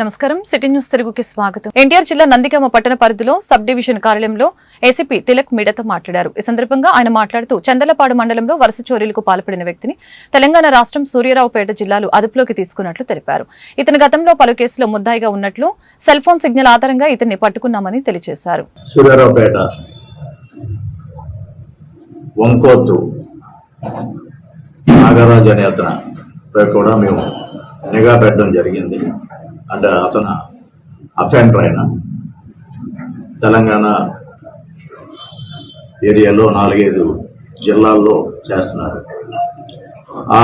నమస్కారం. City news తెలుగుకి స్వాగతం. ఎన్టీఆర్ జిల్లా నందిగామ పట్టణ పరిధిలో సబ్ డివిజన్ కార్యాలయంలో ఏసీపీ తిలక్ మీడియాతో మాట్లాడారు. ఈ సందర్భంగా ఆయన మాట్లాడుతూ చందలపాడు మండలంలో వరుస చోరీలకు పాల్పడిన వ్యక్తిని తెలంగాణ రాష్ట్రం సూర్యారావుపేట జిల్లాలు అదుపులోకి తీసుకున్నట్లు తెలిపారు. ఇతని గతంలో పలు కేసులో ముద్దాయిగా ఉన్నట్లు సెల్ ఫోన్ సిగ్నల్ ఆధారంగా ఇతన్ని పట్టుకున్నామని తెలియజేశారు. నాగరాజు అనే కూడా మేము నిఘా పెట్టడం జరిగింది. అంటే అతను అఫెండర్ ఆయన. తెలంగాణ ఏరియాలో నాలుగైదు జిల్లాల్లో చేస్తున్నారు. ఆ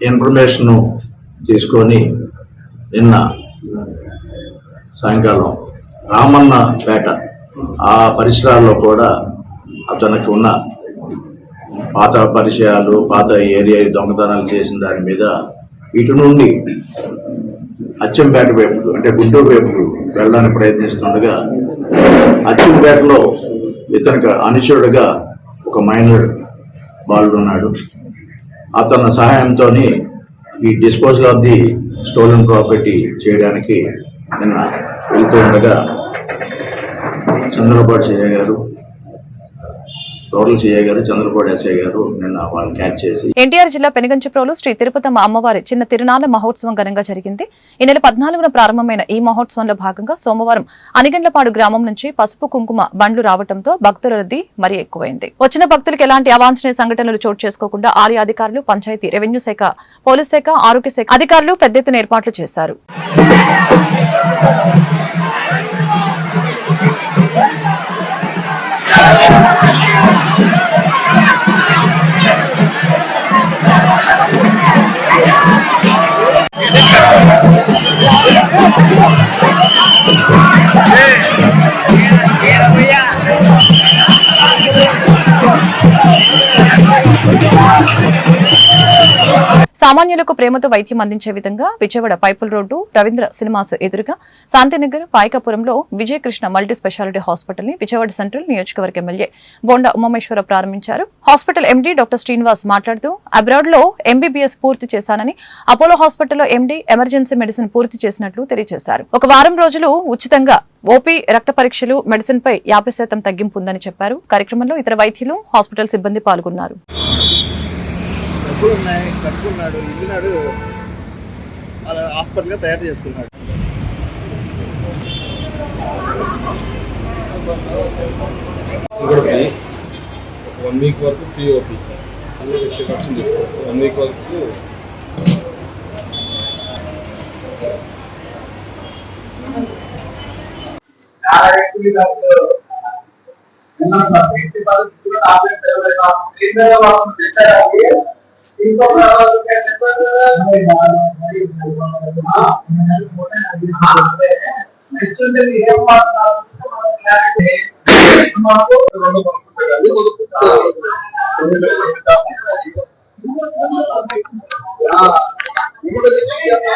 ఇన్ఫర్మేషన్ తీసుకొని నిన్న సాయంకాలం రామన్న పేట ఆ పరిసరాల్లో కూడా అతనికి ఉన్న పాత పరిచయాలు పాత ఏరియా దొంగతనాలు చేసిన దాని మీద ఇటు నుండి అచ్చంపేట వైపు అంటే గుంటూరు వైపు వెళ్ళడానికి ప్రయత్నిస్తుండగా అచ్చంపేటలో ఇతనికి అనుచరుడుగా ఒక మైనర్ బాలుడు ఉన్నాడు అతని సహాయంతో ఈ disposal of the stolen property చేయడానికి నిన్న వెళ్తూ ఉండగా చంద్రబాబు గారు టోటల్ సిఐ గారు ఎస్ఐ గారు నిన్న వాళ్ళని క్యాచ్ చేసి ఎన్టీఆర్ జిల్లా పెనుగంచిప్రోలు శ్రీ తిరుపతమ్మ అమ్మవారి చిన్న తిరునాళ మహోత్సవం ఘనంగా జరిగింది. ఈ నెల పద్నాలుగున ప్రారంభమైన ఈ మహోత్సవంలో భాగంగా సోమవారం అనిగండ్లపాడు గ్రామం నుంచి పసుపు కుంకుమ బండ్లు రావడంతో భక్తుల రద్దీ మరీ ఎక్కువైంది. వచ్చిన భక్తులకు ఎలాంటి అవాంఛనీయ సంఘటనలు చోటు చేసుకోకుండా ఆలయ అధికారులు పంచాయతీ రెవెన్యూ శాఖ పోలీస్ శాఖ ఆరోగ్య శాఖ అధికారులు పెద్ద ఎత్తున ఏర్పాట్లు చేశారు. Thank you. సామాన్యులకు ప్రేమతో వైద్యం అందించే విధంగా విజయవాడ పైపుల్ రోడ్డు రవీంద్ర సినిమాస్ ఎదురుగా శాంతినగర్ పాయకాపురంలో విజయకృష్ణ మల్టీ స్పెషాలిటీ హాస్పిటల్ని విజయవాడ సెంట్రల్ నియోజకవర్గ ఎమ్మెల్యే బోండా ఉమామేశ్వర ప్రారంభించారు. హాస్పిటల్ ఎండీ డాక్టర్ శ్రీనివాస్ మాట్లాడుతూ అబ్రాడ్లో ఎంబీబీఎస్ పూర్తి చేశానని అపోలో హాస్పిటల్లో ఎండీ ఎమర్జెన్సీ మెడిసిన్ పూర్తి చేసినట్లు తెలియజేశారు. ఒక వారం రోజులు ఉచితంగా ఓపీ రక్త పరీక్షలు మెడిసిన్ పై యాభై శాతం తగ్గింపు ఉందని చెప్పారు. కార్యక్రమంలో ఇతర వైద్యులు హాస్పిటల్ సిబ్బంది పాల్గొన్నారు. డబ్బులు ఉన్నాయి కట్టుకున్నాడు ఇల్లునాడు వాళ్ళ హాస్పిటల్గా తయారు చేసుకున్నాడు. వన్ వీక్ వరకు free OP. Fifty percent discount. One week వరకు इनको प्रवास क्या चलता है भाई बाल भाई हाँ मैं बोलने अभी हाँ बच्चों से भी हम बात कर रहे हैं हम आपको दोनों को बता दें वो तो पता है तुम्हें मेरे को बता हाँ ये तो क्या है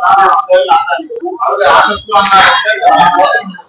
हाँ और आज तो आना है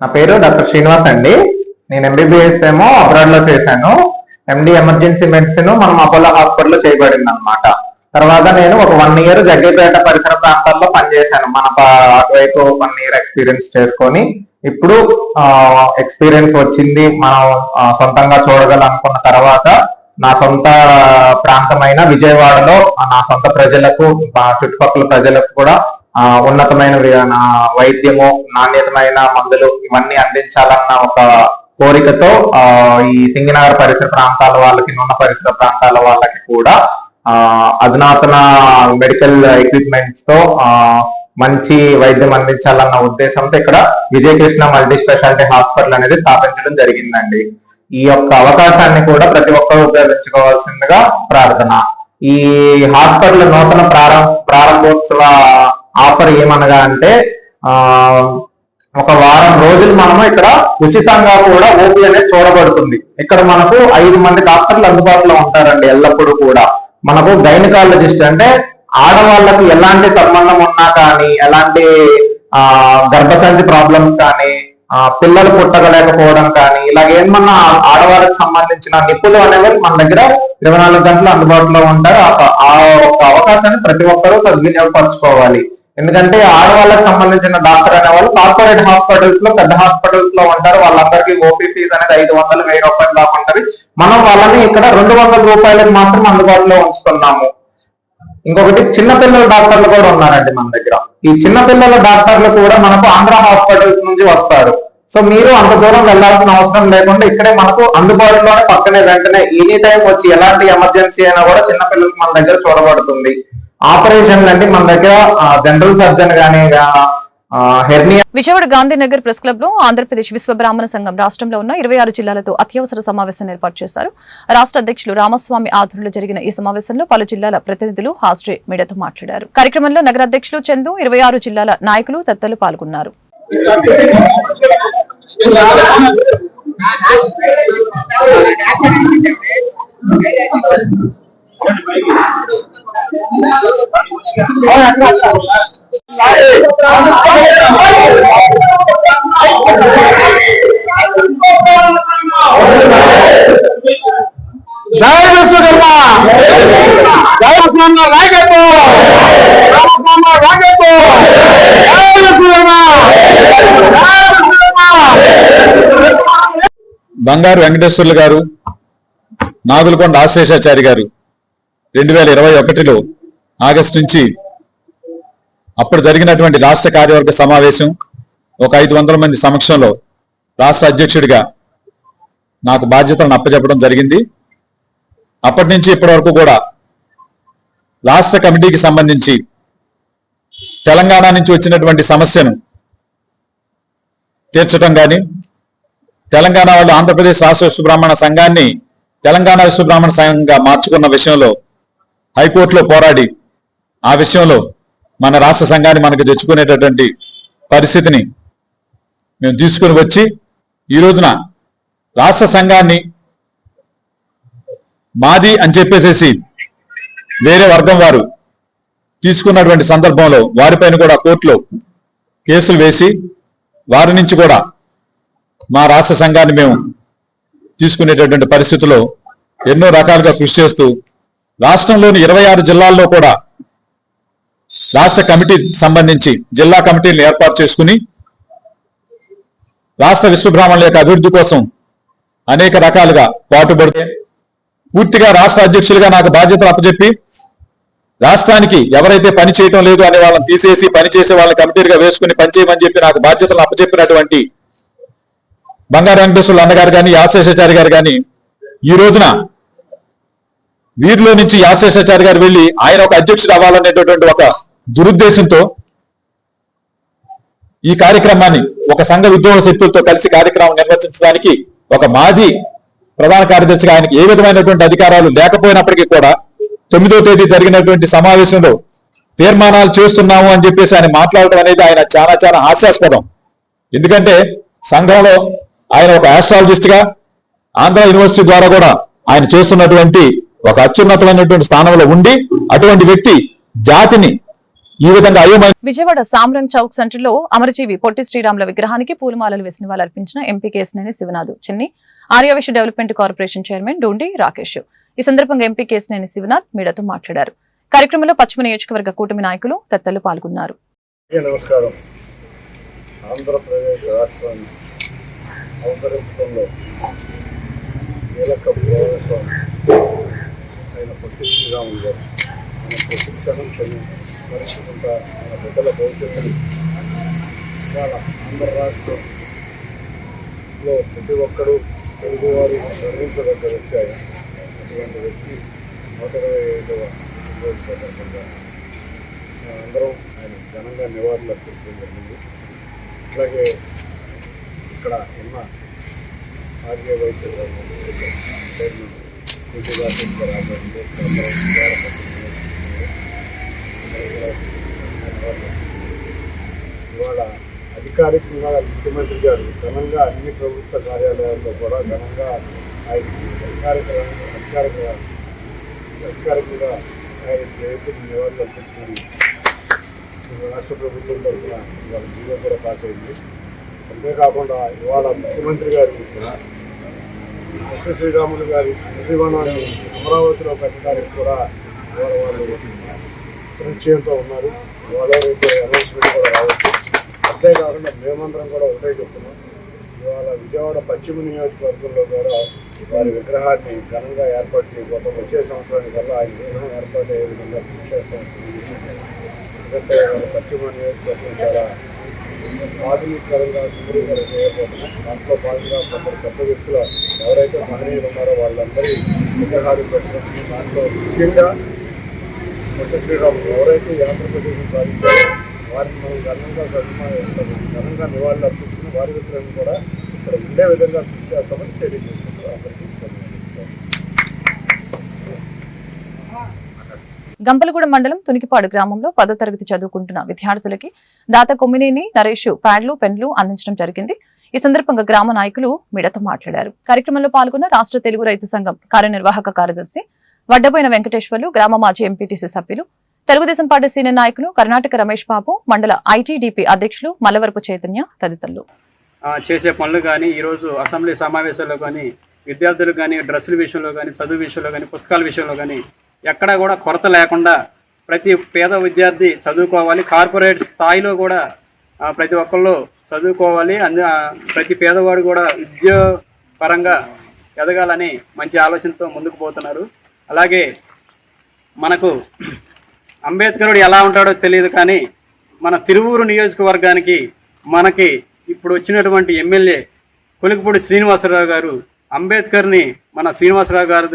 నా పేరు డాక్టర్ శ్రీనివాస్ అండి. నేను ఎంబీబీఎస్ ఏమో అబ్రాడ్లో చేశాను ఎండి ఎమర్జెన్సీ మెడిసిన్ మనం అపోలో హాస్పిటల్లో చేయబడింది అనమాట తర్వాత నేను ఒక వన్ ఇయర్ జగ్గేపేట పరిసర ప్రాంతాల్లో పనిచేశాను. మన అటువైపు వన్ ఇయర్ ఎక్స్పీరియన్స్ చేసుకొని ఇప్పుడు ఎక్స్పీరియన్స్ వచ్చింది. మనం సొంతంగా చూడగలనుకున్న తర్వాత నా సొంత ప్రాంతమైన విజయవాడలో నా సొంత ప్రజలకు మా చుట్టుపక్కల ప్రజలకు కూడా ఆ, ఉన్నతమైన నా వైద్యము నాణ్యతమైన మందులు ఇవన్నీ అందించాలన్న ఒక కోరికతో ఈ సింగనగర్ పరిసర ప్రాంతాల వాళ్ళకి నున్న పరిసర ప్రాంతాల వాళ్ళకి కూడా అధునాతన మెడికల్ ఎక్విప్మెంట్స్తో మంచి వైద్యం అందించాలన్న ఉద్దేశంతో ఇక్కడ విజయకృష్ణ మల్టీ స్పెషాలిటీ హాస్పిటల్ అనేది స్థాపించడం జరిగిందండి. ఈ యొక్క అవకాశాన్ని కూడా ప్రతి ఒక్కరూ ఉపయోగించుకోవాల్సిందిగా ప్రార్థన. ఈ హాస్పిటల్ నూతన ప్రారంభ ప్రారంభోత్సవ ఆఫర్ ఏమనగా అంటే ఆ ఒక వారం రోజులు మనము ఇక్కడ ఉచితంగా కూడా ఓపీ అనేది చూడబడుతుంది. ఇక్కడ మనకు ఐదు మంది డాక్టర్లు అందుబాటులో ఉంటారండి ఎల్లప్పుడూ కూడా. మనకు గైనకాలజిస్ట్ అంటే ఆడవాళ్ళకు ఎలాంటి సంబంధం ఉన్నా కానీ ఎలాంటి ఆ గర్భసంచి ప్రాబ్లమ్స్ కానీ ఆ పిల్లలు పుట్టగలేకపోవడం కానీ ఇలాగ ఏమన్నా ఆడవాళ్ళకి సంబంధించిన నిపుణులు అనేవాళ్ళు మన దగ్గర ఇరవై నాలుగు గంటలు అందుబాటులో ఉంటారు. ఆ- ఆ ఒక్క అవకాశాన్ని ప్రతి ఒక్కరూ సద్వినియోగపరచుకోవాలి. ఎందుకంటే ఆడవాళ్ళకి సంబంధించిన డాక్టర్ అనే వాళ్ళు కార్పొరేట్ హాస్పిటల్స్లో పెద్ద హాస్పిటల్స్లో ఉంటారు. వాళ్ళందరికీ ఓపీ ఫీజు అనేది ఐదు వందలు వెయ్యి రూపాయలు దాకా ఉంటుంది. మనం వాళ్ళని ఇక్కడ రెండు వందల రూపాయలకు మాత్రం అందుబాటులో ఉంచుతున్నాము. ఇంకొకటి చిన్నపిల్లల డాక్టర్లు కూడా ఉన్నారండి మన దగ్గర. ఈ చిన్నపిల్లల డాక్టర్లు కూడా మనకు ఆంధ్ర హాస్పిటల్స్ నుంచి వస్తారు. సో మీరు అంత దూరం వెళ్ళాల్సిన అవసరం లేకుండా ఇక్కడే మనకు అందుబాటులోనే పక్కనే వెంటనే ఎనీ టైం వచ్చి ఎలాంటి ఎమర్జెన్సీ అయినా కూడా చిన్నపిల్లలకి మన దగ్గర చూడబడుతుంది. ఆపరేషన్లు అండి మన దగ్గర జనరల్ సర్జన్ గానీ హెర్నియా విజయవాడ గాంధీనగర్ ప్రెస్ క్లబ్లో ఆంధ్రప్రదేశ్ విశ్వ బ్రాహ్మణ సంఘం రాష్ట్రంలో ఉన్న ఇరవై ఆరు జిల్లాలతో అత్యవసర సమావేశాన్ని ఏర్పాటు చేశారు. రాష్ట్ర అధ్యక్షులు రామస్వామి ఆధ్వర్యంలో జరిగిన ఈ సమావేశంలో పలు జిల్లాల ప్రతినిధులు హాజరై మీడియాతో మాట్లాడారు. కార్యక్రమంలో నగర అధ్యక్షులు చందు ఇరవై ఆరు జిల్లాల నాయకులు తదితరులు పాల్గొన్నారు. జయ విశ్వకర్మ జయ విశ్వకర్మ నాయకత్వం రామస్వామ నాయకత్వం జయ విశ్వకర్మ బంగారు వెంకటేశ్వర్లు గారు నాగులకొండ ఆశేషాచారి గారు రెండు వేల ఇరవై ఒకటిలో ఆగస్టు నుంచి అప్పుడు జరిగినటువంటి రాష్ట్ర కార్యవర్గ సమావేశం ఒక ఐదు వందల మంది సమక్షంలో రాష్ట్ర అధ్యక్షుడిగా నాకు బాధ్యతలను అప్పచెప్పడం జరిగింది. అప్పటి నుంచి ఇప్పటి వరకు కూడా రాష్ట్ర కమిటీకి సంబంధించి తెలంగాణ నుంచి వచ్చినటువంటి సమస్యను తీర్చడం కానీ తెలంగాణ వాళ్ళు ఆంధ్రప్రదేశ్ రాష్ట్ర విశ్వబ్రాహ్మణ సంఘాన్ని తెలంగాణ విశ్వబ్రాహ్మణ సంఘంగా మార్చుకున్న విషయంలో హైకోర్టులో పోరాడి ఆ విషయంలో మన రాష్ట్ర సంఘాన్ని మనకు తెచ్చుకునేటటువంటి పరిస్థితిని మేము తీసుకుని వచ్చి ఈ రోజున రాష్ట్ర సంఘాన్ని మాది అని చెప్పేసేసి వేరే వర్గం వారు తీసుకున్నటువంటి సందర్భంలో వారిపైన కూడా కోర్టులో కేసులు వేసి వారి నుంచి కూడా మా రాష్ట్ర సంఘాన్ని మేము తీసుకునేటటువంటి పరిస్థితుల్లో ఎన్నో రకాలుగా కృషి చేస్తూ రాష్ట్రంలోని ఇరవై ఆరు జిల్లాల్లో కూడా రాష్ట్ర కమిటీ సంబంధించి జిల్లా కమిటీలను ఏర్పాటు చేసుకుని రాష్ట్ర విశ్వబ్రాహ్మణుల యొక్క అభివృద్ధి కోసం అనేక రకాలుగా పాటుపడితే పూర్తిగా రాష్ట్ర అధ్యక్షులుగా నాకు బాధ్యతలు అప్పచెప్పి రాష్ట్రానికి ఎవరైతే పని చేయటం లేదు అనే వాళ్ళని తీసేసి పని చేసే వాళ్ళని కమిటీగా వేసుకుని పని చేయమని చెప్పి నాకు బాధ్యతలు అప్పచెప్పినటువంటి బంగారు వెంకటేశ్వరులు అన్నగారు కానీ యాశేషాచారి గారు కానీ ఈ రోజున వీరిలో నుంచి యాశేషాచారి గారు వెళ్ళి ఆయన ఒక అధ్యక్షుడు అవ్వాలనేటటువంటి ఒక దురుద్దేశంతో ఈ కార్యక్రమాన్ని ఒక సంఘ ఉద్యోగ శక్తులతో కలిసి కార్యక్రమం నిర్వహించడానికి ఒక మాజీ ప్రధాన కార్యదర్శిగా ఆయనకి ఏ విధమైనటువంటి అధికారాలు లేకపోయినప్పటికీ కూడా తొమ్మిదో తేదీ జరిగినటువంటి సమావేశంలో తీర్మానాలు చేస్తున్నాము అని చెప్పేసి ఆయన మాట్లాడటం అనేది ఆయన చాలా చాలా హాస్యాస్పదం. ఎందుకంటే సంఘంలో ఆయన ఒక ఆస్ట్రాలజిస్ట్గా ఆంధ్ర యూనివర్సిటీ ద్వారా కూడా ఆయన చేస్తున్నటువంటి ఒక అత్యున్నతమైనటువంటి స్థానంలో ఉండి అటువంటి వ్యక్తి జాతిని ఈ విధంగా అయోమయ విజయవాడ సామ్రంగ్ చౌక్ సెంటర్లో అమరజీవి పొట్టి శ్రీరాముల విగ్రహానికి పూలమాలలు వేసిన వాళ్ళు అర్పించిన MP Kesineni Sivanath Chinni Aryavishwa development corporation chairman Dondi Rakesh. ఈ సందర్భంగా ఎంపీ కేసినేని శివనాథ్ మీడియాతో మాట్లాడారు. కార్యక్రమంలో పశ్చిమ నియోజకవర్గ కూటమి నాయకులు తదితరులు పాల్గొన్నారు. నమస్కారం. ఆంధ్రప్రదేశ్ రాష్ట్రాన్ని అవతరించడంలో కీలక భాగస్వామి ఆయన పొట్టి శ్రీరాములు గారు మన ప్రతిక్షణం క్షణం పరిస్థితుంటా మన బిడ్డల భవిష్యత్తుని ఇవాళ ఆంధ్ర రాష్ట్రంలో ప్రతి ఒక్కరూ తెలుగువారు గర్వించదగ్గ వ్యక్తి ఆయన. అటువంటి వ్యక్తి నూట ఇరవై ఐదవ రోజు సందర్భంగా అందరం ఆయన ఘనంగా నివాళులు అర్పించడం జరిగింది. అట్లాగే ఇక్కడ ఉన్న ఆర్య వైద్య చైర్మన్ ఇవాళ అధికారికంగా ముఖ్యమంత్రి గారు ఘనంగా అన్ని ప్రభుత్వ కార్యాలయాల్లో కూడా ఘనంగా ఆయన అధికారిక అధికారిక అధికారికంగా ఆయన జయంతిని నివాళులు అర్పించుకుని రాష్ట్ర ప్రభుత్వం తరఫున ఇవాళ జీవో కూడా పాస్ అయింది. అంతేకాకుండా ఇవాళ ముఖ్యమంత్రి గారు కొత్త శ్రీరాములు గారి నిర్వహణాన్ని అమరావతిలో పెట్టడానికి కూడా వారు వాళ్ళు నిశ్చయంతో ఉన్నారు. వాళ్ళైతే అనౌన్స్మెంట్ కూడా రావచ్చు. అంతేకాకుండా మేమందరం కూడా ఒకటే చెప్తున్నాం. ఇవాళ విజయవాడ పశ్చిమ నియోజకవర్గంలో కూడా వారి విగ్రహాన్ని ఘనంగా ఏర్పాటు చేయకపోతే వచ్చే సంవత్సరానికి వల్ల ఆయన విగ్రహం ఏర్పాటు అయ్యే విధంగా కృషి చేస్తాం. ఎందుకంటే పశ్చిమ నియోజకవర్గం చాలా ఆధునికరంగా సుందరీకరణ చేయబోతున్నాం దాంట్లో భాగంగా కొందరు పెద్ద వ్యక్తులు ఎవరైతే మహనీయులు ఉన్నారో వాళ్ళందరి విగ్రహాలు పెట్టడం దాంట్లో ముఖ్యంగా కొత్త శ్రీరాములు ఎవరైతే ఆంధ్రప్రదేశ్ సాధించారో వారిని మనం ఘనంగా సన్మానం ఘనంగా నివాళులు అర్పిస్తున్న వారి విగ్రహం కూడా ఇక్కడ ఉండే విధంగా కృషి చేస్తామని తెలియజేస్తున్నారు. అందరికీ గంపలగూడ మండలం తునికిపాడు గ్రామంలో పదో తరగతి చదువుకుంటున్న విద్యార్థులకి దాత కొమ్మినేని నరేష్ ప్యాడ్లు పెన్లు అందించడం జరిగింది. ఈ సందర్భంగా గ్రామ నాయకులు మిడతో మాట్లాడారు. కార్యక్రమంలో పాల్గొన్న రాష్ట్ర తెలుగు రైతు సంఘం కార్యనిర్వాహక కార్యదర్శి వడ్డబోయిన వెంకటేశ్వర్లు గ్రామ మాజీ ఎంపీటీసీ సభ్యులు తెలుగుదేశం పార్టీ సీనియర్ నాయకులు కర్ణాటక రమేష్ బాబు మండల ఐటీడీపీ అధ్యక్షులు మల్లవరపు చైతన్య తదితరులు. చేసే పనులు కానీ ఈరోజు అసెంబ్లీ సమావేశాల్లో కానీ విద్యార్థులు కానీ డ్రెస్సుల విషయంలో కానీ చదువు విషయంలో కానీ పుస్తకాల విషయంలో కానీ ఎక్కడా కూడా కొరత లేకుండా ప్రతి పేద విద్యార్థి చదువుకోవాలి. కార్పొరేట్ స్థాయిలో కూడా ప్రతి ఒక్కళ్ళు చదువుకోవాలి. అందు ప్రతి పేదవాడు కూడా విద్యా పరంగా ఎదగాలని మంచి ఆలోచనతో ముందుకు పోతున్నారు. అలాగే మనకు అంబేద్కరుడు ఎలా ఉంటాడో తెలియదు కానీ మన తిరువూరు నియోజకవర్గానికి మనకి ఇప్పుడు వచ్చినటువంటి ఎమ్మెల్యే కొలికపూడి శ్రీనివాసరావు గారు అంబేద్కర్ని మన శ్రీనివాసరావు గారు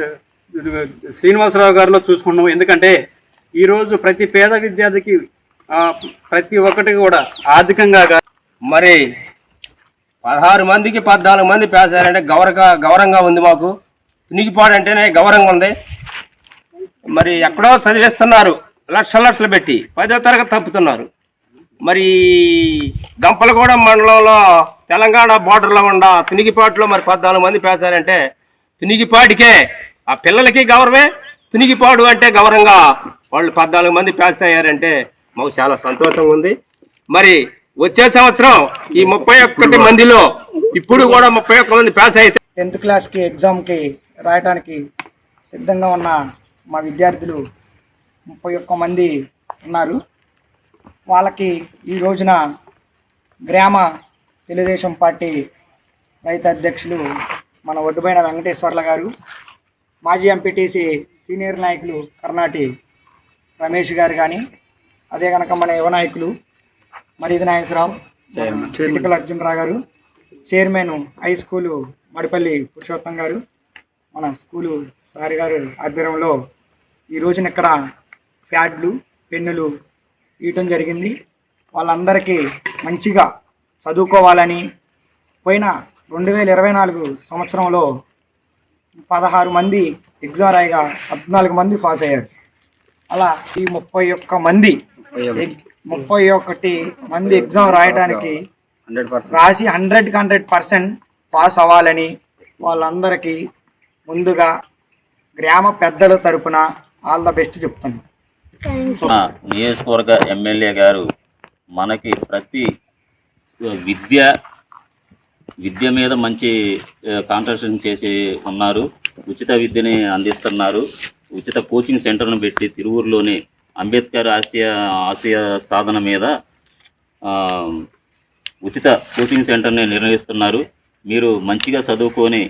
శ్రీనివాసరావు గారిలో చూసుకున్నాం ఎందుకంటే ఈరోజు ప్రతి పేద విద్యార్థికి ప్రతి ఒక్కటి కూడా ఆర్థికంగా మరి పదహారు మందికి పద్నాలుగు మంది పేసారంటే గౌరవ గౌరవంగా ఉంది మాకు. తునికిపాడు అంటేనే గౌరవంగా ఉంది. మరి ఎక్కడో చదివిస్తున్నారు. లక్షల లక్షలు పెట్టి పదో తరగతి తప్పుతున్నారు. మరి గంపలగూడెం మండలంలో తెలంగాణ బోర్డర్లో ఉన్న తునిగిపాటులో మరి పద్నాలుగు మంది పేశారంటే తునిగిపాటికే ఆ పిల్లలకి గౌరవమే తునిగిపాడు అంటే గౌరవంగా వాళ్ళు పద్నాలుగు మంది పాస్ అయ్యారంటే మాకు చాలా సంతోషంగా ఉంది. మరి వచ్చే సంవత్సరం ఈ ముప్పై ఒక్కటి మందిలో ఇప్పుడు కూడా ముప్పై ఒక్క మంది పాస్ అయితే టెన్త్ క్లాస్కి ఎగ్జామ్కి రాయడానికి సిద్ధంగా ఉన్న మా విద్యార్థులు ముప్పై ఒక్క మంది ఉన్నారు. వాళ్ళకి ఈ రోజున గ్రామ తెలుగుదేశం పార్టీ రైతు అధ్యక్షులు మన ఒడ్డుపైన వెంకటేశ్వర్ల గారు మాజీ ఎంపీటీసీ సీనియర్ నాయకులు కర్ణాటి రమేష్ గారు కానీ అదే కనుక మన యువ నాయకులు మరీది నాగేశ్వరరావు చిటికల అర్జునరావు గారు chairman high school Madipalli Purushottam గారు మన స్కూలు సారి గారు ఆధ్వర్యంలో ఈ రోజున ఇక్కడ ప్యాడ్లు పెన్నులు ఇవ్వటం జరిగింది. వాళ్ళందరికీ మంచిగా చదువుకోవాలని పోయిన రెండు వేల ఇరవై నాలుగు సంవత్సరంలో పదహారు మంది ఎగ్జామ్ రాయగా పద్నాలుగు మంది పాస్ అయ్యారు. అలా ఈ ముప్పై ఒక్క మంది ముప్పై ఒకటి మంది ఎగ్జామ్ రాయడానికి రాసి హండ్రెడ్కి హండ్రెడ్ పర్సెంట్ పాస్ అవ్వాలని వాళ్ళందరికీ ముందుగా గ్రామ పెద్దల తరపున ఆల్ ద బెస్ట్ చెప్తున్నాను మన నియోజకవర్గ ఎమ్మెల్యే గారు మనకి ప్రతి విద్య విద్య మీద మంచి కాన్సన్ట్రేషన్ చేసి ఉన్నారు. ఉచిత విద్యని అందిస్తున్నారు. ఉచిత కోచింగ్ సెంటర్ను పెట్టి తిరువూరులోని అంబేద్కర్ ఆసియా ఆసియా సాధన మీద ఉచిత కోచింగ్ సెంటర్ని నిర్వహిస్తున్నారు మీరు మంచిగా చదువుకొని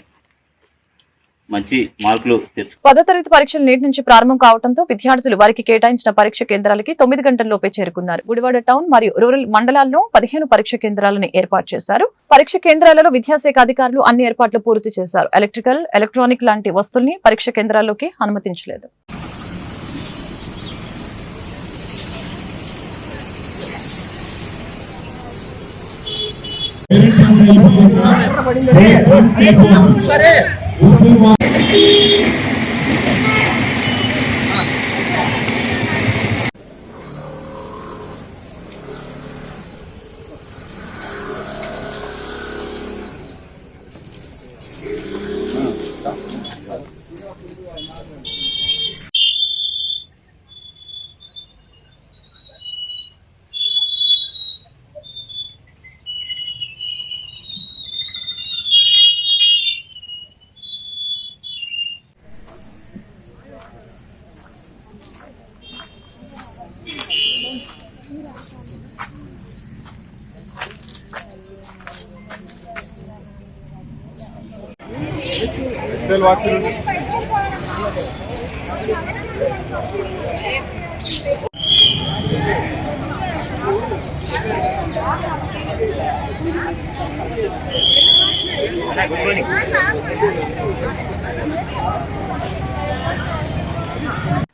మంచి మార్కులు తెచ్చు పదో తరగతి పరీక్షలు నేటి నుంచి ప్రారంభం కావడంతో విద్యార్థులు వారికి కేటాయించిన పరీక్ష కేంద్రాలకి తొమ్మిది గంటల్లోపే చేరుకున్నారు. గుడివాడ టౌన్ మరియు రూరల్ మండలాల్లో పదిహేను పరీక్ష కేంద్రాలను ఏర్పాటు చేశారు. పరీక్ష కేంద్రాలలో విద్యాశాఖ అధికారులు అన్ని ఏర్పాట్లు పూర్తి చేశారు. ఎలక్ట్రికల్ ఎలక్ట్రానిక్ లాంటి వస్తువుల్ని పరీక్ష కేంద్రాల్లోకి అనుమతించలేదు. సరే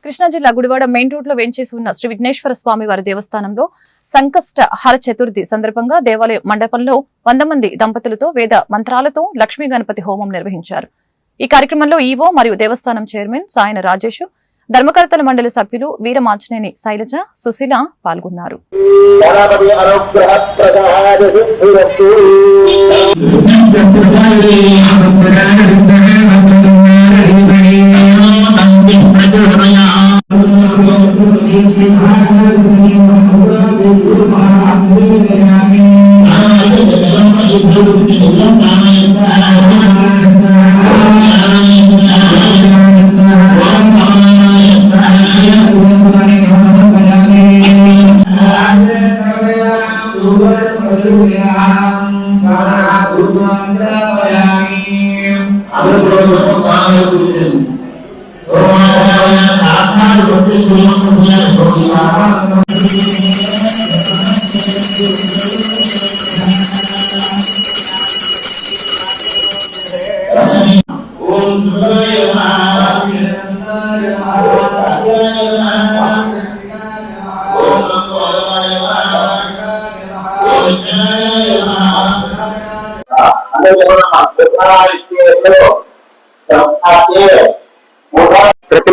కృష్ణా జిల్లా గుడివాడ మెయిన్ రోడ్లో వెంచేసి ఉన్న శ్రీ విఘ్నేశ్వర స్వామి వారి దేవస్థానంలో సంకష్ట హర చతుర్థి సందర్భంగా దేవాలయ మండపంలో వంద మంది దంపతులతో వేద మంత్రాలతో లక్ష్మీ గణపతి హోమం నిర్వహించారు. ఈ కార్యక్రమంలో ఈవో మరియు దేవస్థానం చైర్మన్ సాయన రాజేష్ ధర్మకర్తల మండలి సభ్యులు వీరమాచనేని శైలజ సుశీల పాల్గొన్నారు. ప్రతి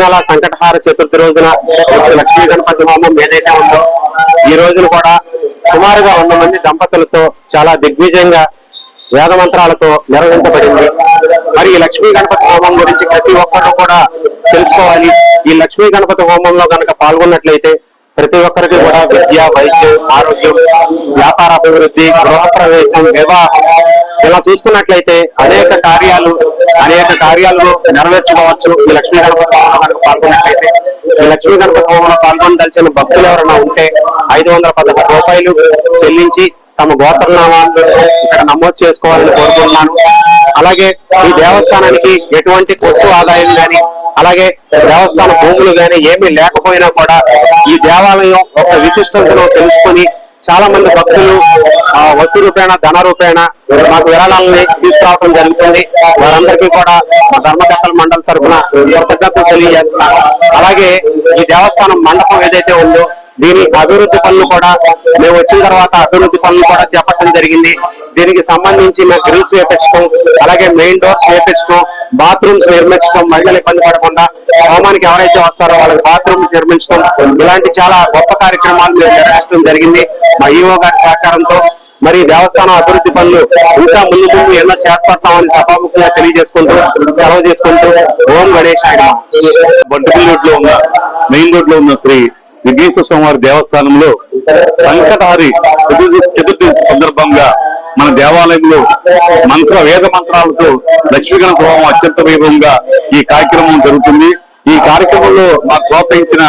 నెల సంకటహార చతుర్థి రోజున లక్ష్మీ గణపతి హోమం ఏదైతే ఉందో ఈ రోజున కూడా సుమారుగా వంద మంది దంపతులతో చాలా దిగ్విజయంగా వేద మంత్రాలతో నిర్వహించబడింది. మరి ఈ లక్ష్మీ గణపతి హోమం గురించి ప్రతి ఒక్కరు కూడా తెలుసుకోవాలి. ఈ లక్ష్మీ గణపతి హోమంలో కనుక పాల్గొన్నట్లయితే ప్రతి ఒక్కరికి కూడా విద్య వైద్యం ఆరోగ్యం వ్యాపార అభివృద్ధి గృహప్రవేశం వివాహం ఇలా చూసుకున్నట్లయితే అనేక కార్యాలు అనేక కార్యాలు నెరవేర్చుకోవచ్చు. ఈ లక్ష్మీ గణపతి హోమంలో పాల్గొన్నట్లయితే ఈ లక్ష్మీ గణపతి హోమంలో పాల్గొనదలిచిన భక్తులు ఎవరైనా ఉంటే ఐదు వందల పదకొండు రూపాయలు చెల్లించి తమ గోత్రనామాలను ఇక్కడ నమోదు చేసుకోవాలని కోరుకుంటున్నాను అలాగే ఈ దేవస్థానానికి ఎటువంటి కొట్టు ఆదాయం గాని అలాగే దేవస్థాన భూములు గాని ఏమీ లేకపోయినా కూడా ఈ దేవాలయం ఒక విశిష్టతను తెలుసుకొని చాలా మంది భక్తులు ఆ, వస్తు రూపేణ ధన రూపేణ మాకు విరాళాలని తీసుకురావడం జరుగుతుంది. వారందరికీ కూడా మా ధర్మకర్తల మండలి తరఫున కృతజ్ఞతలు తెలియజేస్తున్నాను. అలాగే ఈ దేవస్థానం మండపం ఏదైతే ఉందో దీని అభివృద్ధి పనులు కూడా మేము వచ్చిన తర్వాత అభివృద్ధి పనులు కూడా చేపట్టడం జరిగింది. దీనికి సంబంధించి మేము గ్రిల్స్ వేపించడం అలాగే మెయిన్ డోర్స్ వేపించడం బాత్రూమ్స్ నిర్మించడం మహిళలు ఇబ్బంది పడకుండా హోమానికి ఎవరైతే వస్తారో వాళ్ళకి బాత్రూమ్ నిర్మించడం ఇలాంటి చాలా గొప్ప కార్యక్రమాలు మేము నిర్వహించడం జరిగింది. మా ఈఓ గారి సహకారంతో మరి దేవస్థానం అభివృద్ధి పనులు ఇంకా ముందు ముందు ఎన్నో చేపడతామని సభాముఖంగా తెలియజేసుకుంటూ సెలవు చేసుకుంటూ ఓం గణేష్ బంటుపల్లి రోడ్లో ఉన్న మెయిన్ రోడ్లో ఉన్న శ్రీ విఘ్నేశ్వర స్వామివారి దేవస్థానంలో సంకటహారి చతుర్థి చతుర్థి సందర్భంగా మన దేవాలయంలో మంత్ర వేద మంత్రాలతో లక్ష్మీ గణపతి హోమం అత్యంత వైభవంగా ఈ కార్యక్రమం జరుగుతుంది. ఈ కార్యక్రమంలో మాకు ప్రోత్సహించిన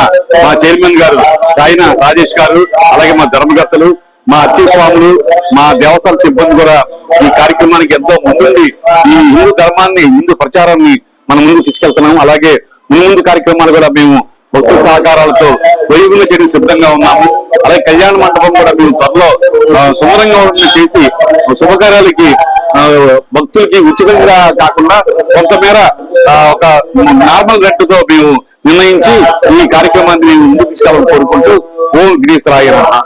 మా చైర్మన్ గారు సాయిన రాజేష్ గారు అలాగే మా ధర్మకర్తలు మా అర్చక స్వాములు మా దేవస్థాన సిబ్బంది కూడా ఈ కార్యక్రమానికి ఎంతో ముందుండి ఈ హిందూ ధర్మాన్ని హిందూ ప్రచారాన్ని మనం ముందుకు తీసుకెళ్తున్నాం. అలాగే ముందు కార్యక్రమాలు కూడా మేము భక్తు సహకారాలతో వైభవంగా చేయడానికి సిద్ధంగా ఉన్నాము. అలాగే కళ్యాణ మండపం కూడా మేము త్వరలో శుభ్రంగా చేసి శుభకార్యాలకి భక్తులకి ఉచితంగా కాకుండా కొంతమేర ఒక నార్మల్ రేట్లతో మేము నిర్ణయించి ఈ కార్యక్రమాన్ని మేము ముందుకు తీసుకెళ్ళాలని కోరుకుంటూ ఓం గ్రీశ్రాయ నమః.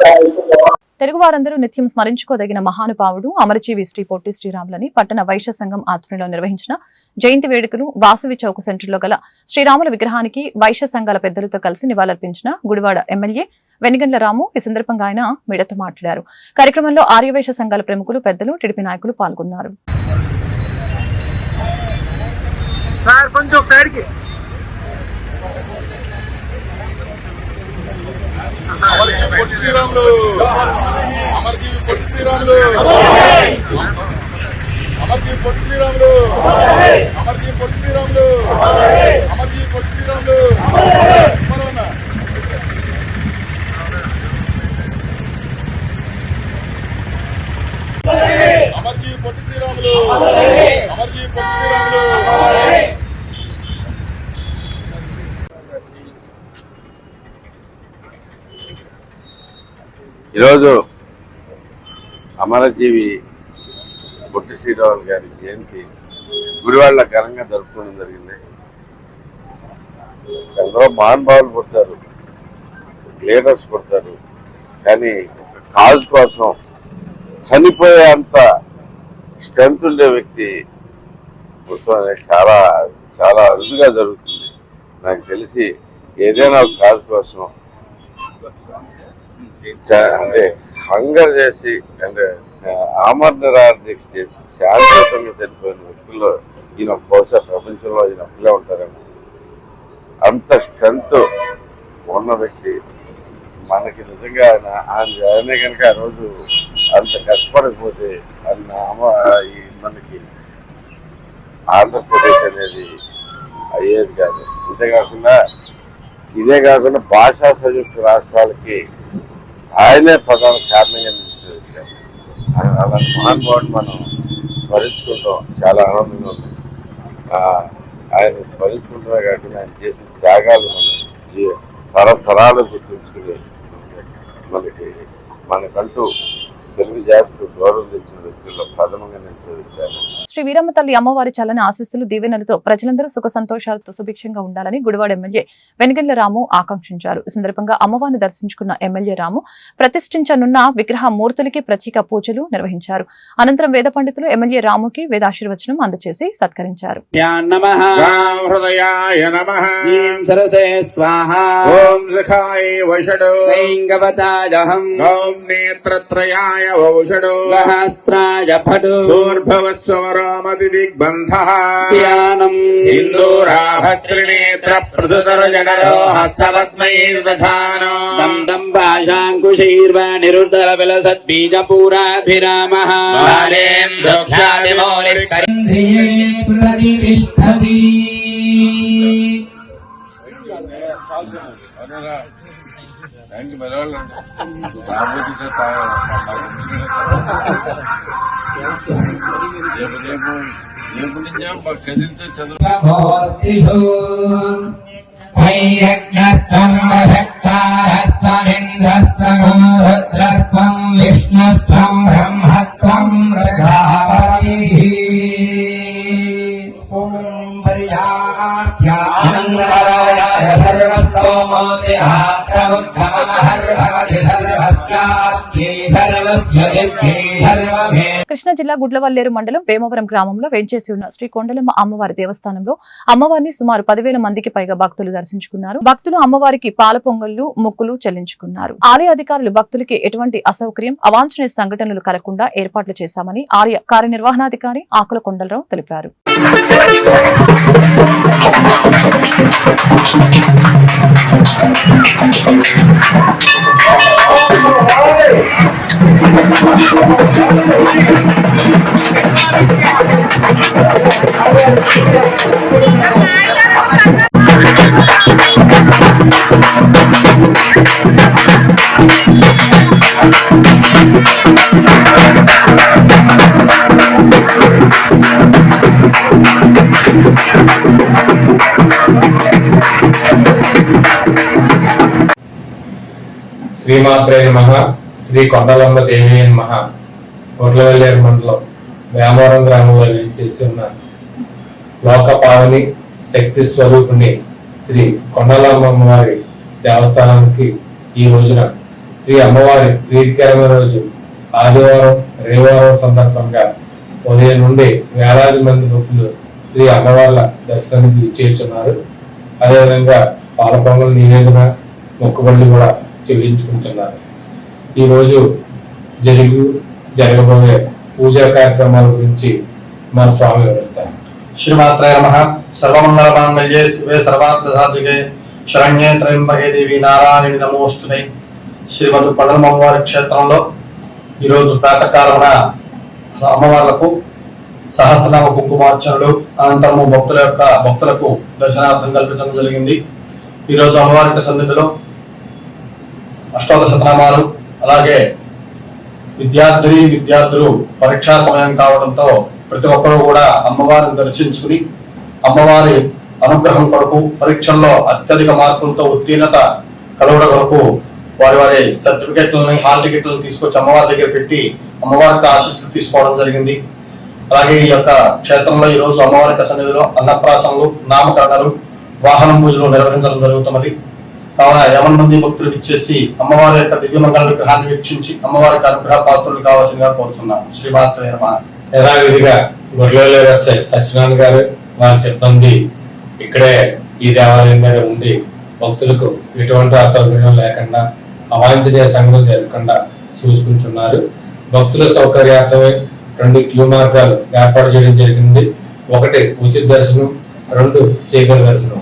తెలుగు వారందరూ నిత్యం స్మరించుకోదగిన మహానుభావుడు అమరజీవి శ్రీ పొట్టి శ్రీరాములని పట్టణ వైశ్య సంఘం ఆధ్వర్యంలో నిర్వహించిన జయంతి వేడుకలు వాసవి చౌక సెంటర్లో గల శ్రీరాముల విగ్రహానికి వైశ్య సంఘాల పెద్దలతో కలిసి నివాళులర్పించిన గుడివాడ ఎమ్మెల్యే వెనిగండ్ల రాము ఈ సందర్భంగా ఆయన మీడియాతో మాట్లాడారు. కార్యక్రమంలో ఆర్యవైశ్య సంఘాల ప్రముఖులు పెద్దలు టీడీపీ నాయకులు పాల్గొన్నారు. సార్ కొంచెం ఒక సైడ్కి ఈరోజు అమరజీవి పొట్టి శ్రీరాములు గారి జయంతి గుడివాళ్ళ ఘనంగా జరుపుకోవడం జరిగింది. ఎందరో మహానుభావులు పుడతారు లీడర్స్ పుడతారు కానీ కాజ్ కోసం చనిపోయే అంత స్ట్రెంత్ ఉండే వ్యక్తి పుట్టడం అనేది చాలా చాలా అరుదుగా జరుగుతుంది. నాకు తెలిసి ఏదైనా ఒక కాజ్ కోసం అంటే హంగర్ చేసి అంటే ఆమర్ నిరాదీక్ష చేసి శాంతియుతంగా చనిపోయిన వ్యక్తుల్లో ఈయన బహుశా ప్రపంచంలో ఈయన ఒక్కలే ఉంటారని అంత స్ట్రెంత్ ఉన్న వ్యక్తి. మనకి నిజంగా ఆయన ఆయన ఆయనే కనుక ఆ రోజు అంత కష్టపడకపోతే అన్న అమ- ఈ మనకి ఆంధ్రప్రదేశ్ అనేది అయ్యేది కాదు. అంతేకాకుండా ఇదే కాకుండా భాషా సంయుక్త రాష్ట్రాలకి ఆయనే ప్రధాన కారణంగా నిలిచేది ఆయన అలాంటి మహానుభావుని మనం స్మరించుకుంటాం. చాలా ఆనందంగా ఉంది. ఆయన స్మరించుకుంటున్నా కాకుండా ఆయన చేసిన త్యాగాలు మనం తరతరాలు గుర్తుంచుకుని మనకి మనకంటూ తెలుగు జాతికి గౌరవం తెచ్చిన వ్యక్తుల్లో ప్రథమంగా. శ్రీ వీరమ్మ తల్లి అమ్మవారి చల్లని ఆశీస్సులు దీవెనలతో ప్రజలందరూ సుఖ సంతోషాలతో సుభిక్షంగా ఉండాలని గుడివాడ ఎమ్మెల్యే వెనుగండ్ల రాము ఆకాంక్షించారు. ఈ సందర్భంగా అమ్మవారిని దర్శించుకున్న ఎమ్మెల్యే రాము ప్రతిష్ఠించనున్న విగ్రహ మూర్తులకి ప్రత్యేక పూజలు నిర్వహించారు. అనంతరం వేద పండితులు ఎమ్మెల్యే రాముకి వేదాశీర్వచనం అందజేసి సత్కరించారు. నమః. హృదయాయ నమ. ఈం సరసే స్వాహ. ఓం నేత్రత్రయాయ ఔషడో సహస్రాయ భటు భూర్భవస్వరామతి దిగ్బంధ ధ్యానం సింధూరాభస్త్రినేత్ర పృథుతర జనరో హస్తపద్మైర్దధానో దం దం భాషాంకుశైర్వ నిరుద్ధర విలసద్బీజపూరాభిరామః థ్యాంక్ మెలవాళ్ళు రాబోతే రేపు రేపు రేపు నుంచే చదువు రుద్రస్వం విష్ణుస్వం బ్రహ్మత్వం మృగా కృష్ణా జిల్లా గుడ్లవల్లేరు మండలం వేమవరం గ్రామంలో వేంచేసి ఉన్న శ్రీ కొండలమ్మ అమ్మవారి దేవస్థానంలో అమ్మవారిని సుమారు పదివేల మందికి పైగా భక్తులు దర్శించుకున్నారు. భక్తులు అమ్మవారికి పాల పొంగళ్ళు మొక్కులు చెల్లించుకున్నారు. ఆలయ అధికారులు భక్తులకి ఎటువంటి అసౌకర్యం అవాంఛనీయ సంఘటనలు కలగకుండా ఏర్పాట్లు చేశామని ఆలయ కార్యనిర్వహణాధికారి ఆకుల కొండలరావు తెలిపారు. శ్రీ శ్రీమాత్రే నమ. శ్రీ కొండలమ్మ దేవి నమ. గొర్లవల్లేరు మండలం వేమవరం గ్రామంలో చేసి ఉన్న లోకపావని శక్తి స్వరూపిణి శ్రీ కొండలమ్మ వారి దేవస్థానానికి ఈ రోజున శ్రీ అమ్మవారి ప్రీతికరమైన రోజు. ఆదివారం రవివారం సందర్భంగా ఉదయం నుండి వేలాది మంది భక్తులు శ్రీ అమ్మవార్ల దర్శనానికి చేర్చున్నారు. అదేవిధంగా పాల పొంగల్ నివేదన మొక్కుబడులు కూడా చెల్లించుకుంటున్నారు. ఈరోజు జరుగు జరగబోయే పూజా కార్యక్రమాల గురించి మా స్వామి వివరిస్తారు. శ్రీమాత్రే నమ. సర్వమంగళ మాంగళ్యే శివే సర్వార్థ సాధుకే శరణ్యే త్రయంబకే దేవి నారాయణి నమోస్తున్నాయి శ్రీమతి పడమ అమ్మవారి క్షేత్రంలో ఈరోజు ప్రాతకాలమున అమ్మవార్లకు సహస్రనామ కుంకుమార్చనలు అనంతరము భక్తుల యొక్క భక్తులకు దర్శనార్థం కల్పించడం జరిగింది. ఈరోజు అమ్మవారి సన్నిధిలో అష్టోదశ శతనామాలు అలాగే విద్యార్థిని విద్యార్థులు పరీక్షా సమయం కావడంతో ప్రతి ఒక్కరూ కూడా అమ్మవారిని దర్శించుకుని అమ్మవారి అనుగ్రహం కొరకు పరీక్షల్లో అత్యధిక మార్కులతో ఉత్తీర్ణత కలవడం కొరకు వారి వారి సర్టిఫికెట్లని హాల్ టికెట్లను తీసుకొచ్చి అమ్మవారి దగ్గర పెట్టి అమ్మవారికి ఆశీస్సులు తీసుకోవడం జరిగింది. అలాగే ఈ యొక్క క్షేత్రంలో ఈ రోజు అమ్మవారి సన్నిధిలో అన్నప్రాసనలు నామకరణలు వాహనం పూజలు నిర్వహించడం జరుగుతున్నది. కావున యమన్ మంది భక్తులు ఇచ్చేసి అమ్మవారి యొక్క దివ్యమంగళ విగ్రహాన్ని వీక్షించి అమ్మవారికి అనుగ్రహ పాత్రలు కావాల్సిందిగా కోరుతున్నాను శ్రీమాత్రే నమః. యథావిధిగా గొర్రెల సత్యనారాయణ గారు వారి సిబ్బంది ఇక్కడే ఈ దేవాలయం మీద ఉండి భక్తులకు ఎటువంటి అసౌకర్యం లేకుండా అవాంఛనీయ సంఘటన జరగకుండా చూసుకుంటున్నారు. భక్తుల సౌకర్యార్థమే రెండు క్యూ మార్గాలు ఏర్పాటు చేయడం జరిగింది. ఒకటి ఉచిత దర్శనం రెండు శీఘ్ర దర్శనం.